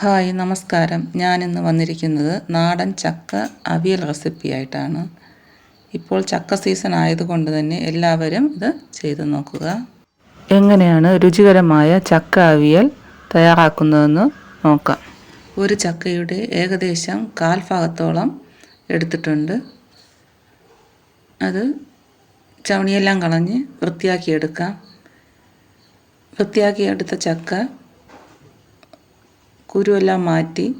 Hi നമസ്കാരം. ഞാനിന്ന് വന്നിരിക്കുന്നത് നാടൻ ചക്ക അവിയൽ റെസിപ്പി ആയിട്ടാണ്. ഇപ്പോൾ ചക്ക സീസൺ ആയതുകൊണ്ട് തന്നെ എല്ലാവരും ഇത് ചെയ്തു നോക്കുക. എങ്ങനെയാണ് രുചികരമായ ചക്ക അവിയൽ തയ്യാറാക്കുന്നതെന്ന് നോക്കാം. ഒരു ചക്കയുടെ ഏകദേശം കാൽ ഭാഗത്തോളം എടുത്തിട്ടുണ്ട്. അത് ചവണിയെല്ലാം കളഞ്ഞ് വൃത്തിയാക്കിയെടുക്കാം. വൃത്തിയാക്കിയെടുത്ത ചക്ക കുരുവെല്ലാം മാറ്റി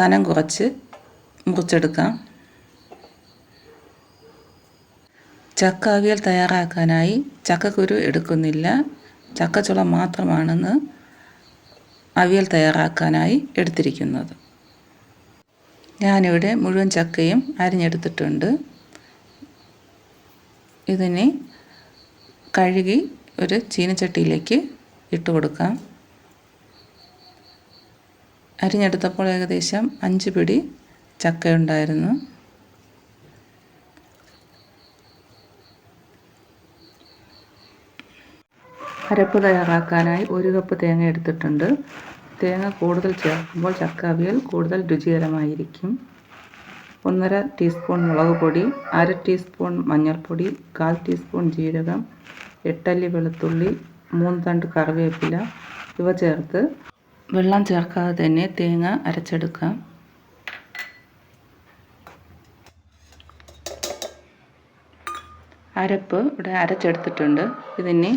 കനം കുറച്ച് മുറിച്ചെടുക്കാം. ചക്ക അവിയൽ തയ്യാറാക്കാനായി ചക്കക്കുരു എടുക്കുന്നില്ല. ചക്കച്ചുള മാത്രമാണെന്ന് അവിയൽ തയ്യാറാക്കാനായി എടുത്തിരിക്കുന്നത്. ഞാനിവിടെ മുഴുവൻ ചക്കയും അരിഞ്ഞെടുത്തിട്ടുണ്ട്. ഇതിനെ കഴുകി ഒരു ചീനച്ചട്ടിയിലേക്ക് ഇട്ട് കൊടുക്കാം അരിഞ്ഞെടുത്തപ്പോൾ ഏകദേശം അഞ്ച് പിടി ചക്കയുണ്ടായിരുന്നു. അരപ്പ് തയ്യാറാക്കാനായി ഒരു കപ്പ് തേങ്ങ എടുത്തിട്ടുണ്ട്. തേങ്ങ കൂടുതൽ ചേർക്കുമ്പോൾ ചക്ക അവിയൽ കൂടുതൽ രുചികരമായിരിക്കും. ഒന്നര ടീസ്പൂൺ മുളക് പൊടി അര ടീസ്പൂൺ മഞ്ഞൾപ്പൊടി കാൽ ടീസ്പൂൺ ജീരകം എട്ടല്ലി വെളുത്തുള്ളി മൂന്ന് തണ്ട് കറിവേപ്പില ഇവ ചേർത്ത് വെള്ളം ചേർക്കാതെ തന്നെ തേങ്ങ അരച്ചെടുക്കാം. അരപ്പ് ഇവിടെ അരച്ചെടുത്തിട്ടുണ്ട്. ഇതിനെ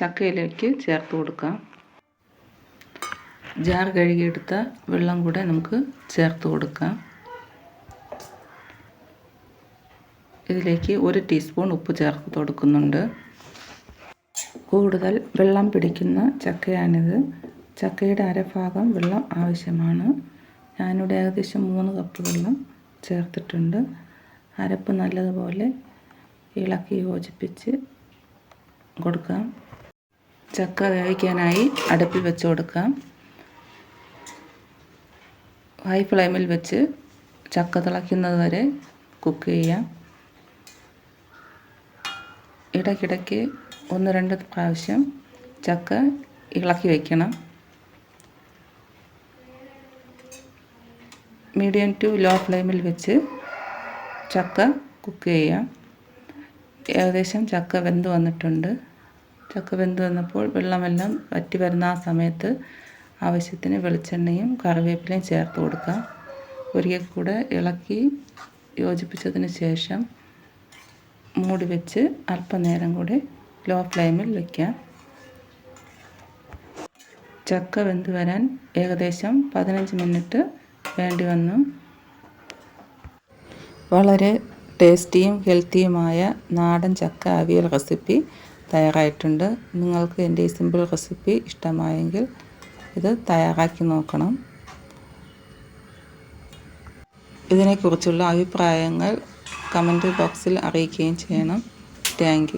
ചക്കയിലേക്ക് ചേർത്ത് കൊടുക്കാം. ജാർ കഴുകിയെടുത്ത വെള്ളം കൂടെ നമുക്ക് ചേർത്ത് കൊടുക്കാം. ഇതിലേക്ക് ഒരു ടീസ്പൂൺ ഉപ്പ് ചേർത്ത് കൊടുക്കുന്നുണ്ട്. കൂടുതൽ വെള്ളം പിടിക്കുന്ന ചക്കയാണിത്. ചക്കയുടെ അരഭാഗം വെള്ളം ആവശ്യമാണ്. ഞാനിവിടെ ഏകദേശം മൂന്ന് കപ്പ് വെള്ളം ചേർത്തിട്ടുണ്ട്. അരപ്പ് നല്ലതുപോലെ ഇളക്കി യോജിപ്പിച്ച് കൊടുക്കാം. ചക്ക വേവിക്കാനായി അടുപ്പിൽ വെച്ച് കൊടുക്കാം. ഹൈ ഫ്ലെയിമിൽ വെച്ച് ചക്ക തിളയ്ക്കുന്നത് വരെ കുക്ക് ചെയ്യാം. ഇടയ്ക്കിടയ്ക്ക് ഒന്ന് രണ്ട് പ്രാവശ്യം ചക്ക ഇളക്കി വയ്ക്കണം മീഡിയം ടു ലോ ഫ്ലെയിമിൽ വെച്ച് ചക്ക കുക്ക് ചെയ്യാം. ഏകദേശം ചക്ക വെന്ത് വന്നിട്ടുണ്ട്. ചക്ക വെന്ത് വന്നപ്പോൾ വെള്ളമെല്ലാം വറ്റി വരുന്ന ആ സമയത്ത് ആവശ്യത്തിന് വെളിച്ചെണ്ണയും കറിവേപ്പിലയും ചേർത്ത് കൊടുക്കാം. ഒരിക്കൽ കൂടെ ഇളക്കി യോജിപ്പിച്ചതിന് ശേഷം മൂടി വെച്ച് അല്പനേരം കൂടി ലോ ഫ്ലെയിമിൽ വയ്ക്കാം ചക്ക വെന്ത് വരാൻ ഏകദേശം പതിനഞ്ച് മിനിറ്റ് വേണ്ടി വന്നു. വളരെ ടേസ്റ്റിയും ഹെൽത്തിയുമായ നാടൻ ചക്ക അവിയൽ റെസിപ്പി തയ്യാറായിട്ടുണ്ട്. നിങ്ങൾക്ക് എന്റെ ഈ സിമ്പിൾ റെസിപ്പി ഇഷ്ടമായെങ്കിൽ ഇത് തയ്യാറാക്കി നോക്കണം. ഇതിനെക്കുറിച്ചുള്ള അഭിപ്രായങ്ങൾ കമന്റ് ബോക്സിൽ അറിയിക്കുകയും ചെയ്യണം. താങ്ക്